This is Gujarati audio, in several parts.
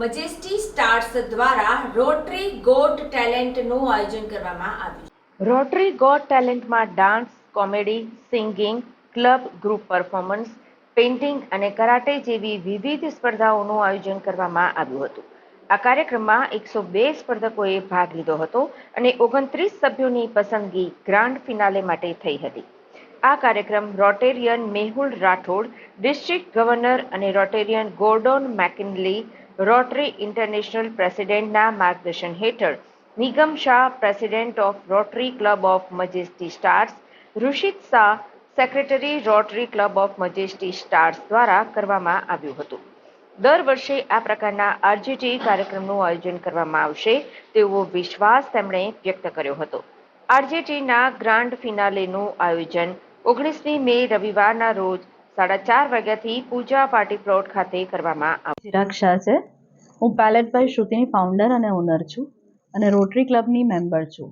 મજેસ્ટી સ્ટાર્સ દ્વારા રોટરી ગોટ ટેલેન્ટનું આયોજન કરવામાં આવ્યું rotary got ટેલેન્ટમાં dance, comedy, singing, club group performance, painting અને કરાટે જેવી વિવિધ સ્પર્ધાઓનું આયોજન કરવામાં આવ્યું હતું. આ કાર્યક્રમમાં એકસો બે સ્પર્ધકોએ ભાગ લીધો હતો અને ઓગણત્રીસ સભ્યોની પસંદગી ગ્રાન્ડ ફિનાલે માટે થઈ હતી. આ કાર્યક્રમ Rotarian Mehul Rathod, district governor અને Rotarian Gordon McInally, Rotary International પ્રેસિડેન્ટના માર્ગદર્શન હેઠળ, Nigam Shah, president of Rotary Club of Majesty Stars, Rushit Shah, secretary Rotary Club of Majesty Stars દ્વારા કરવામાં આવ્યું હતું. દર વર્ષે આ પ્રકારના આરજીટી કાર્યક્રમનું આયોજન કરવામાં આવશે તેવો વિશ્વાસ તેમણે વ્યક્ત કર્યો હતો. આરજેટીના ગ્રાન્ડ ફિનાલેનું આયોજન ઓગણીસમી મે રવિવારના રોજ સાડા ચાર વાગ્યાથી પૂજા પાર્ટી પ્લોટ ખાતે કરવામાં આવશે રક્ષા છે. હું પેલેટભાઈ શ્રુતિની ફાઉન્ડર અને ઓનર છું અને રોટરી ક્લબની મેમ્બર છું.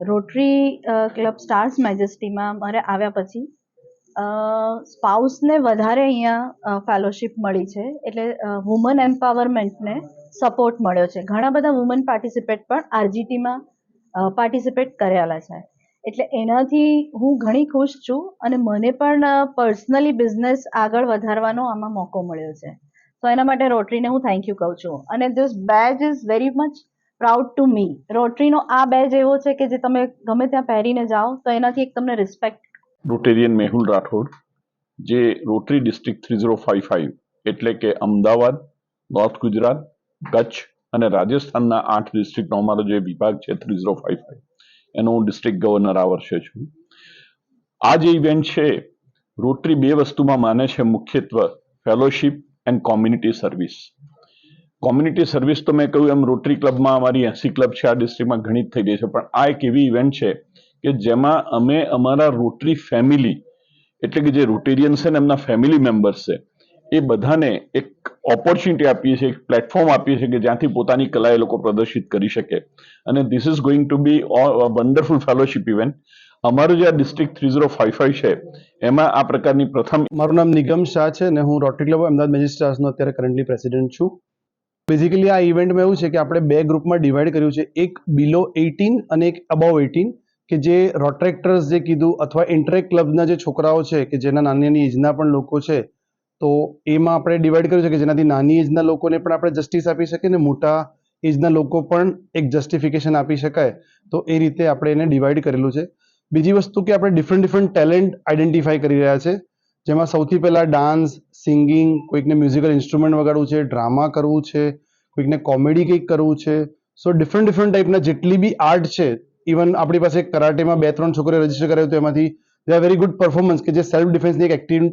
રોટરી ક્લબ સ્ટાર્સ મેજેસ્ટીમાં મારે આવ્યા પછી સ્પાઉસને વધારે અહીંયા ફેલોશિપ મળી છે. એટલે વુમન એમ્પાવરમેન્ટને સપોર્ટ મળ્યો છે. ઘણા બધા વુમન પાર્ટિસિપેટ પણ આરજીટીમાં પાર્ટિસિપેટ કરેલા છે. એટલે એનાથી હું ઘણી ખુશ છું અને મને પણ પર્સનલી બિઝનેસ આગળ વધારવાનો આમાં મોકો મળ્યો છે. તો એના માટે રોટરીને હું થેન્ક યુ કહું છું. અને this badge is very much proud to me રોટરીનો આ બેજ એવો છે કે જે તમે ગમે ત્યાં પહેરીને જાઓ, તો એનાથી એક તમને રિસ્પેક્ટ રોટેરિયન મેહુલ રાઠોડ, જે Rotary district three zero five five એટલે કે અમદાવાદ નોર્થ ગુજરાત, કચ્છ અને રાજસ્થાનના આઠ ડિસ્ટ્રિક્ટનો અમારો જે વિભાગ છે થ્રી ઝીરો ફાઇવ ફાઇવ એનો હું ડિસ્ટ્રિક્ટ ગવર્નર આ વર્ષે છું. આ જે ઇવેન્ટ છે રોટરી બે વસ્તુમાં માને છે, મુખ્યત્વે fellowship and community service community service તો મેં કહ્યું એમ રોટરી ક્લબમાં અમારી એસી ક્લબ છે, આ ડિસ્ટ્રિક્ટમાં ઘણી થઈ ગઈ છે, પણ આ એક એવી ઇવેન્ટ છે કે જેમાં અમે અમારા રોટરી ફેમિલી એટલે કે જે રોટેરિયન્સ છે ને એમના ફેમિલી મેમ્બર્સ છે એ બધાને એક ઓપોર્ચ્યુનિટી આપીએ છીએ, એક પ્લેટફોર્મ આપીએ છીએ કે જ્યાંથી પોતાની કલા એ લોકો પ્રદર્શિત કરી શકે. અને this is going to be wonderful fellowship event અમારું જે આ district three zero five five છે, એમાં આ પ્રકારની પ્રથમ મારું નામ નિગમ શાહ છે અને હું રોટરી ક્લબ અમદાવાદ મેજિસ્ટ્રાર્સનો અત્યારે કરન્ટલી પ્રેસિડેન્ટ છું. બેઝિકલી આ ઇવેન્ટમાં એવું છે કે આપણે બે ગ્રુપમાં ડિવાઈડ કર્યું છે, એક બિલો એઇટીન અને એક અબાવ એઇટીન કે જે રોટ્રેક્ટર્સ જે કીધું અથવા ઇન્ટરેક્ટ ક્લબના જે છોકરાઓ છે કે જેના નાની નાની એજના પણ લોકો છે તો એમાં આપણે ડિવાઈડ કર્યું કે જેનાથી નાની એજના લોકોને પણ આપણે જસ્ટિસ આપી શકીએ ને મોટા એજના લોકો પણ એક જસ્ટિફિકેશન આપી શકાય. તો એ રીતે આપણે એને ડિવાઈડ કરેલું છે. બીજી વસ્તુ કે આપણે ડિફરન્ટ ડિફરન્ટ ટેલેન્ટ આઈડેન્ટિફાઈ કરી રહ્યા છે. જેમાં સૌથી પહેલાં ડાન્સ સિંગિંગ કોઈકને મ્યુઝિકલ ઇન્સ્ટ્રુમેન્ટ વગાડવું છે ડ્રામા કરવું છે, કોઈકને કોમેડી કંઈક કરવું છે. સો ડિફરન્ટ ડિફરન્ટ ટાઈપના જેટલી બી આર્ટ છે ઇવન આપણી પાસે કરાટેમાં બે ત્રણ છોકરીઓ રજિસ્ટર કરાયું તો એમાંથી they are very good performance કે જે સેલ્ફ ડિફેન્સની એક એક્ટિવ